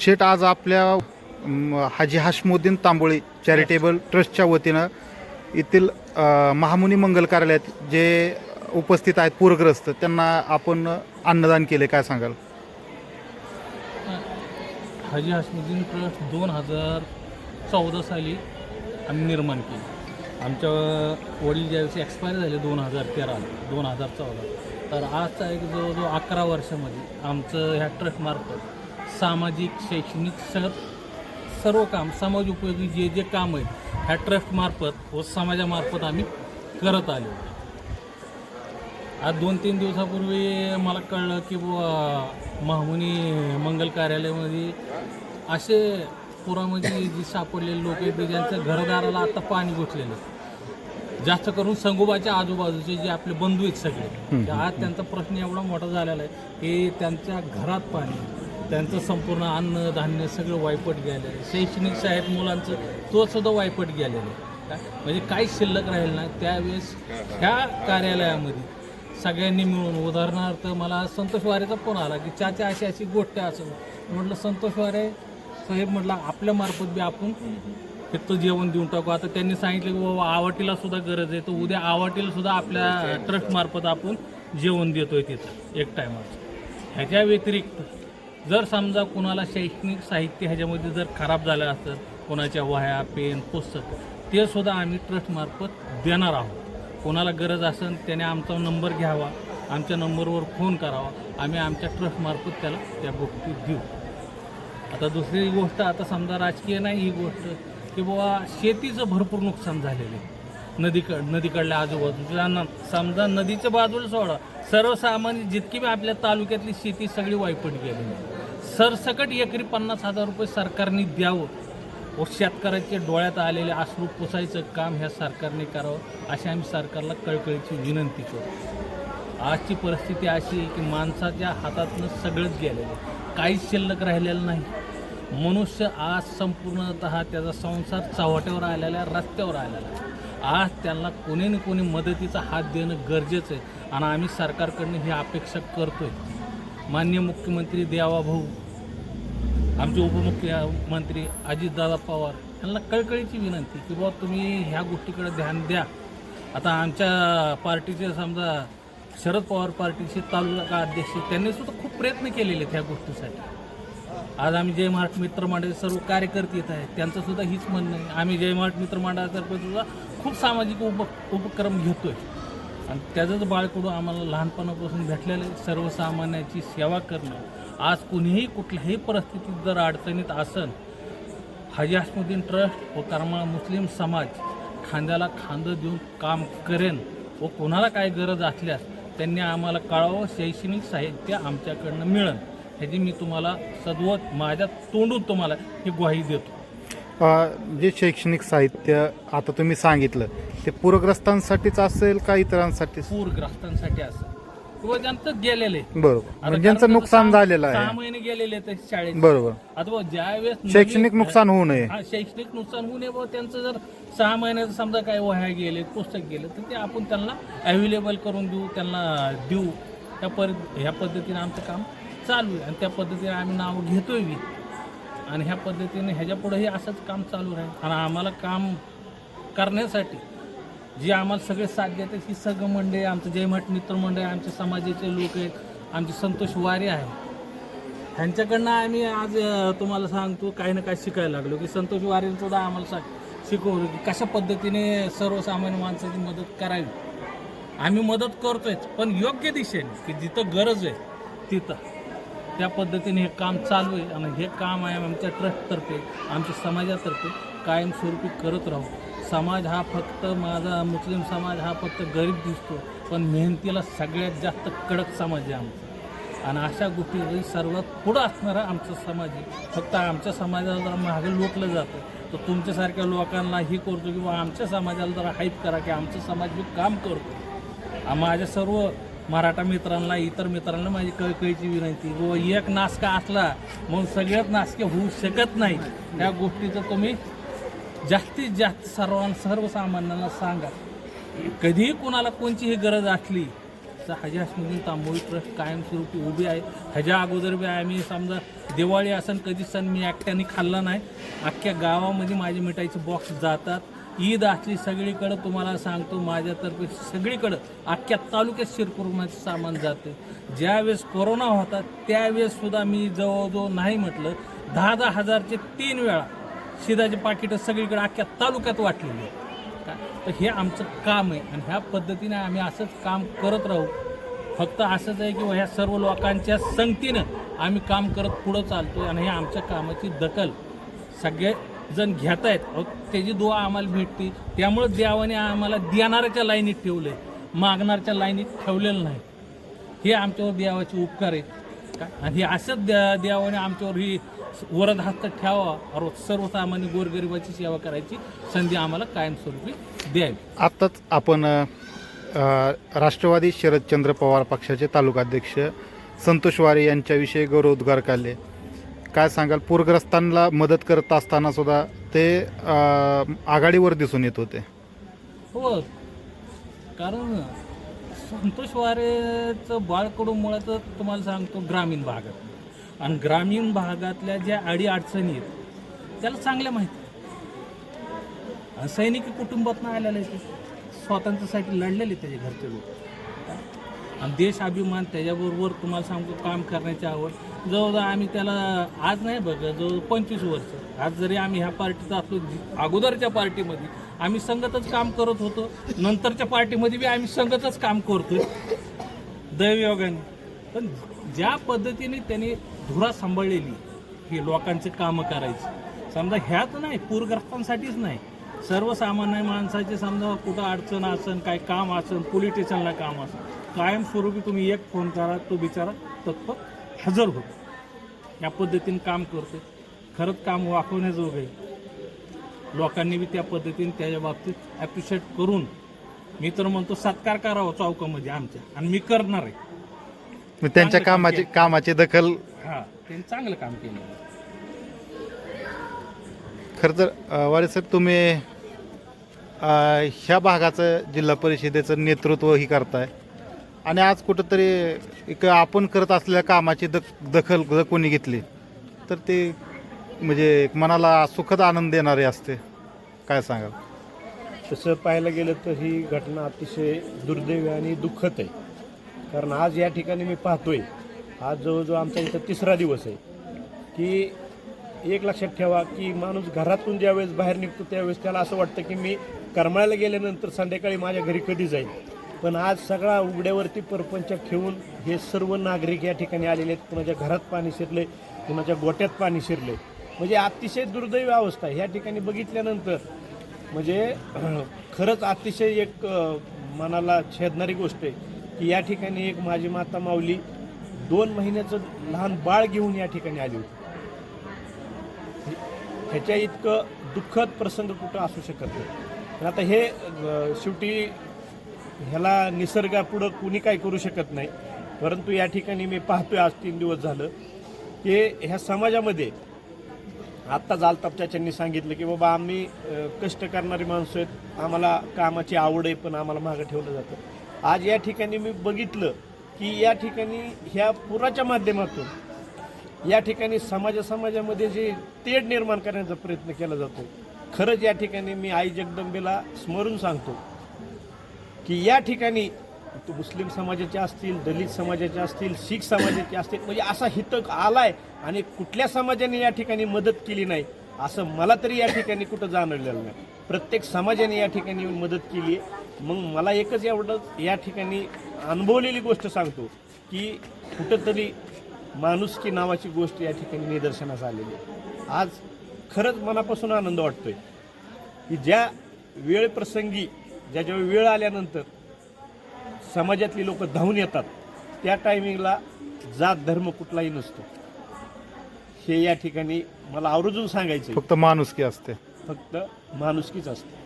शेठ आज आपल्या हाजी हाशमुद्दीन तांबोळी चॅरिटेबल ट्रस्टच्या वतीनं येथील महामुनी मंगल कार्यालयात जे उपस्थित आहेत पूरग्रस्त त्यांना आपण अन्नदान केले काय सांगाल? हाजी हाशमुद्दीन ट्रस्ट दोन हजार चौदा साली आम्ही निर्माण केली. आमच्या वडील ज्यावेळेस एक्सपायर झाले दोन हजार तेराला दोन हजार चौदा. तर आजचा एक जवळजवळ अकरा वर्षामध्ये आमचं ह्या ट्रस्टमार्फत सामाजिक शैक्षणिक सर सर्व काम समाज उपयोगी जे जे काम आहेत ह्या ट्रस्टमार्फत व समाजामार्फत आम्ही करत आलो. आज दोन तीन दिवसापूर्वी मला कळलं की बुवा महामुनी मंगल कार्यालयामध्ये असे पुरामध्ये जी सापडलेले लोक आहेत की ज्यांचं घरदाराला आता पाणी घुसलेलं आहे. जास्त करून संगोबाच्या आजूबाजूचे जे आपले बंधू आहेत सगळे आज त्यांचा प्रश्न एवढा मोठा झालेला आहे की त्यांच्या घरात पाणी त्यांचं संपूर्ण अन्न धान्य सगळं वायपट गेलेलं आहे. शैक्षणिक शाळेत मुलांचं तो सुद्धा वायपट गेलेलं आहे. काय? म्हणजे काहीच शिल्लक राहील नाही त्यावेळेस ह्या कार्यालयामध्ये सगळ्यांनी मिळून उदाहरणार्थ मला संतोष वारेचा फोन आला की चाचा अशी अशी गोष्ट असं. म्हटलं संतोष वारे साहेब म्हटलं आपल्या मार्फत बी आपण तिथं जेवण देऊन टाकू. आता त्यांनी सांगितलं की बाबा आवाटीला सुद्धा गरज आहे. तर उद्या आवाटीला सुद्धा आपल्या ट्रस्ट मार्फत आपण जेवण देतोय तिथं एक टायमाचं ह्याच्या व्यतिरिक्त जर समजा कुणाला शैक्षणिक साहित्य ह्याच्यामध्ये जर खराब झालं असतं कोणाच्या वह्या पेन पुस्तक ते सुद्धा आम्ही ट्रस्टमार्फत देणार आहोत. कोणाला गरज असेल त्याने आमचा नंबर घ्यावा आमच्या नंबरवर फोन करावा आम्ही आमच्या ट्रस्टमार्फत त्याला त्या गोष्टी देऊ. आता दुसरी गोष्ट आता समजा राजकीय नाही ही गोष्ट की बाबा शेतीचं भरपूर नुकसान झालेलं आहे. नदीकड नदीकडल्या आजूबाजूच्या समजा नदीच्या बाजूला सोडा. सर्वसामान्य जितकी बी आपल्या तालुक्यातली शेती सगळी वायपट गेली. सरसकट एकरी पन्नास हजार रुपये सरकारने द्यावं. व शेतकऱ्याच्या डोळ्यात आलेले अश्रू पुसायचं काम ह्या सरकारने करावं अशी आम्ही सरकारला कळकळीची विनंती करतो. आजची परिस्थिती अशी आहे की माणसाच्या हातातनं सगळंच गेलेलं काहीच शिल्लक राहिलेलं नाही. मनुष्य आज संपूर्णत त्याचा संसार चव्हाट्यावर आलेला आहे रस्त्यावर आलेला आहे. आज त्यांना कोणी ना कोणी मदतीचा हात देणं गरजेचं आहे. आणि आम्ही सरकारकडनं ही अपेक्षा करतो आहे माननीय मुख्यमंत्री देवा भाऊ आमचे उपमुख्यमंत्री अजितदादा पवार यांना कळकळीची विनंती की बाबा तुम्ही ह्या गोष्टीकडे ध्यान द्या. आता आमच्या पार्टीचे समजा शरद पवार पार्टीचे तालुका अध्यक्ष त्यांनी सुद्धा खूप प्रयत्न केलेले आहेत ह्या गोष्टीसाठी. आज आम्ही जय महाराष्ट्र मित्र मंडळाचे सर्व कार्यकर्ते येत आहेत. त्यांचं सुद्धा हीच म्हणणं आहे. आम्ही जय महाराष्ट्र मित्र मंडळातर्फे सुद्धा खूप सामाजिक उप उपक्रम घेतोय. आणि त्याचंच बाळकडू आम्हाला लहानपणापासून भेटलेलं आहे. सर्वसामान्याची सेवा करणं. आज कुणीही कुठल्याही परिस्थितीत जर अडचणीत असन हाजी हासमुद्दीन ट्रस्ट व करमाळा मुस्लिम समाज खांद्याला खांदं देऊन काम करेन व कोणाला काय गरज असल्यास त्यांनी आम्हाला कळावं शैक्षणिक साहित्य आमच्याकडनं मिळेल ह्याची मी तुम्हाला सदवत माझ्या तोंडून तुम्हाला ही ग्वाही देतो. जे शैक्षणिक साहित्य आता तुम्ही सांगितलं ते पूरग्रस्तांसाठीच असेल का इतरांसाठी पूरग्रस्तांसाठी असं किंवा ज्यांचं गेलेलं आहे. बरोबर. म्हणजे ज्यांचं नुकसान सहा- झालेलं सहा आहे महिने गेलेले आहेत शाळेत. बरोबर. अथवा ज्यावेळेस नवीन- शैक्षणिक नुकसान होऊ नये. हा शैक्षणिक नुकसान होऊ नये व त्यांचं जर सहा महिन्याचं समजा काय वह्या गेले पुस्तक गेले तर ते आपण त्यांना अवेलेबल करून देऊ त्यांना देऊ. त्या पर ह्या पद्धतीने आमचं काम चालू आहे. आणि त्या पद्धतीने आम्ही नाव घेतोय बी. आणि ह्या पद्धतीने ह्याच्या पुढेही असंच काम चालू राहील. आणि आम्हाला काम करण्यासाठी जी आम्हाला सगळे साथ देतात ही सगळं मंडळी आमचं जयमठ मित्र मंडळ आमचे समाजाचे लोक आहेत आमचे संतोष वारे आहे. ह्यांच्याकडनं आम्ही आज तुम्हाला सांगतो काही ना काही शिकायला लागलो की संतोष वारेंसुद्धा आम्हाला सा शिकवलं की कशा पद्धतीने सर्वसामान्य माणसाची मदत करावी. आम्ही मदत करतोयच पण योग्य दिशेने की जिथं गरज आहे तिथं. त्या पद्धतीने हे काम चालू आहे आणि हे काम आहे आमच्या ट्रस्टतर्फे आमच्या समाजातर्फे कायमस्वरूपी करत राहू. समाज हा फक्त माझा मुस्लिम समाज हा फक्त गरीब दिसतो पण मेहनतीला सगळ्यात जास्त कडक समाज आहे आमचा. आणि अशा गोष्टी सर्वात पुढं असणारा आमचा समाज आहे. फक्त आमच्या समाजाला जरा मागं लोटलं जातं. तर तुमच्यासारख्या लोकांना ही करतो की आमच्या समाजाला जरा हाईप करा की आमचा समाज मी काम करतो. माझ्या सर्व मराठा मित्रांना इतर मित्रांना माझी कळकळीची विनंती. व एक नासका असला म्हणून सगळ्यात नासके होऊ शकत नाही. या गोष्टीचं तुम्ही जास्तीत जास्त सर्वांना सर्वसामान्यांना सांगा. कधीही कोणाला कोणचीही गरज असली तर हजी हसमुद्दीन तांबोळी ट्रस्ट कायमस्वरूपी उभी आहे. ह्याच्या अगोदर बी आम्ही समजा दिवाळी असन कधी सण मी एकट्याने खाल्ला नाही. अख्ख्या गावामध्ये माझे मिठाईचे बॉक्स जातात. ईद असली सगळीकडं तुम्हाला सांगतो माझ्यातर्फे सगळीकडं अख्ख्या तालुक्यात शिरपूरमध्ये सामान जातं. ज्यावेळेस कोरोना होता त्यावेळेससुद्धा मी जवळजवळ नाही म्हटलं दहा दहा हजारचे तीन वेळा शिदाचे पाकिटं सगळीकडे अख्ख्या तालुक्यात वाटलेली का? तर हे आमचं काम आहे आणि ह्या पद्धतीने आम्ही असंच काम करत राहू. फक्त असंच आहे की ह्या सर्व लोकांच्या संगतीनं आम्ही काम करत पुढं चालतो आणि हे आमच्या कामाची दखल. सगळे जण घेत आहेत त्याची दुवा आम्हाला भेटते त्यामुळं देवाने आम्हाला देणाऱ्याच्या लाईनीत ठेवलं आहे मागणाऱ्याच्या लाईनीत ठेवलेलं नाही. हे आमच्यावर देवाचे उपकार आहेत. का? आणि हे असंच द्या देवाने आमच्यावर ही वरद हस्त ठेवा और सर्वसामान्य गोरगरिबाची सेवा करायची संधी आम्हाला कायमस्वरूपी द्यावी. आत्ताच आपण राष्ट्रवादी शरदचंद्र पवार पक्षाचे तालुकाध्यक्ष संतोष वारे यांच्याविषयी गौरवोद्गार काढले. काय सांगाल? पूरग्रस्तांना मदत करत असताना सुद्धा ते आघाडीवर दिसून येत होते. हो. कारण संतोष वारेचं बाळकडू मुळात तुम्हाला सांगतो ग्रामीण भागात. आणि ग्रामीण भागातल्या ज्या अडी अडचणी आहेत त्याला चांगल्या माहिती आहेत. आणि सैनिकी कुटुंबातनं आलेले आहेत ते. स्वातंत्र्यासाठी लढलेले त्याचे घरचे लोक. आणि देश अभिमान त्याच्याबरोबर तुम्हाला सांगतो काम करण्याची आवड. जवळजवळ आम्ही त्याला आज नाही बघ जवळ पंचवीस वर्ष. आज जरी आम्ही ह्या पार्टीचा असलो अगोदरच्या पार्टीमध्ये आम्ही संगतच काम करत होतो नंतरच्या पार्टीमध्ये बी आम्ही संगतच काम करतो दैवयोगाने. पण ज्या पद्धतीने त्यांनी धुरा सांभाळलेली हे लोकांचे कामं करायची. समजा ह्याच नाही पूरग्रस्तांसाठीच नाही. सर्वसामान्य माणसाचे समजा कुठं अडचण असन काय काम असन पोलीस स्टेशनला काम असन कायमस्वरूपी तुम्ही एक फोन करा तो बिचारा तत्पर हजर होतो. या पद्धतीने काम करतो खरंच काम वाकवण्याजोगं आहे. लोकांनी बी त्या पद्धतीने त्याच्या बाबतीत ॲप्रिशिएट करून मी तर म्हणतो सत्कार करावा चौकामध्ये आमच्या. आणि मी करणार आहे. मग त्यांच्या कामाची. कामाची दखल हा त्यांनी चांगलं काम केलं. खरं तर अ, वारे साहेब तुम्ही अ, ह्या भागाचं जिल्हा परिषदेचं नेतृत्व ही करताय. आणि आज कुठंतरी एक आपण करत असलेल्या कामाची दख दखल जर कोणी घेतली तर ते म्हणजे एक मनाला सुखद आनंद देणारे असते. काय सांगाल? तसं पाहायला गेलं तर ही घटना अतिशय दुर्दैवी आणि दुःखद आहे. कारण आज या ठिकाणी मी पाहतोय आज जवळजवळ आमचा इथं तिसरा दिवस आहे की एक लक्षात ठेवा की माणूस घरातून ज्यावेळेस बाहेर निघतो त्यावेळेस त्याला असं वाटतं की मी करमाळ्याला गेल्यानंतर संध्याकाळी माझ्या घरी कधी जाईल पण आज सगळा उघड्यावरती परपंच ठेवून हे सर्व नागरिक या ठिकाणी आलेले आहेत. कुणाच्या घरात पाणी शिरले कुणाच्या गोट्यात पाणी शिरले. म्हणजे अतिशय दुर्दैवी अवस्था ह्या ठिकाणी बघितल्यानंतर म्हणजे खरंच अतिशय एक मनाला छेदणारी गोष्ट आहे की या ठिकाणी एक माझी माता माऊली दोन महिन्याचं लहान बाळ घेऊन या ठिकाणी आली होती. ह्याच्या इतकं दुःखद प्रसंग कुठं असू शकत नाही. आता हे शेवटी ह्याला निसर्गापुढं कुणी काय करू शकत नाही. परंतु या ठिकाणी मी पाहतोय आज तीन दिवस झालं की ह्या समाजामध्ये आत्ता जालतापच्याच्यांनी सांगितलं की बाबा आम्ही कष्ट करणारी माणसं आहेत. आम्हाला कामाची आवड आहे पण आम्हाला मागं ठेवलं जातं. आज या ठिकाणी मी बघितलं की या ठिकाणी ह्या पुराच्या माध्यमातून या ठिकाणी समाजा समाजामध्ये जे तेढ निर्माण करण्याचा प्रयत्न केला जातो खरंच या ठिकाणी मी आई जगदंबेला स्मरून सांगतो. की या ठिकाणी तो मुस्लिम समाजाचे असतील दलित समाजाचे असतील शीख समाजाचे असतील म्हणजे असा हितक आलाय आणि कुठल्या समाजाने या ठिकाणी मदत केली नाही असं मला तरी या ठिकाणी कुठं जाणवलेलं नाही. प्रत्येक समाजाने या ठिकाणी मदत केली आहे. मग मला एकच एवढं या ठिकाणी अनुभवलेली गोष्ट सांगतो की कुठंतरी माणुसकी नावाची गोष्ट या ठिकाणी निदर्शनास आलेली आहे. आज खरंच मनापासून आनंद वाटतोय की ज्या वेळ प्रसंगी ज्याच्या वेळ आल्यानंतर समाजातली लोक धावून येतात त्या टायमिंगला जात धर्म कुठलाही नसतो. हे या ठिकाणी मला आवर्जून सांगायचं. फक्त माणुसकी असते. फक्त माणुसकीच असते.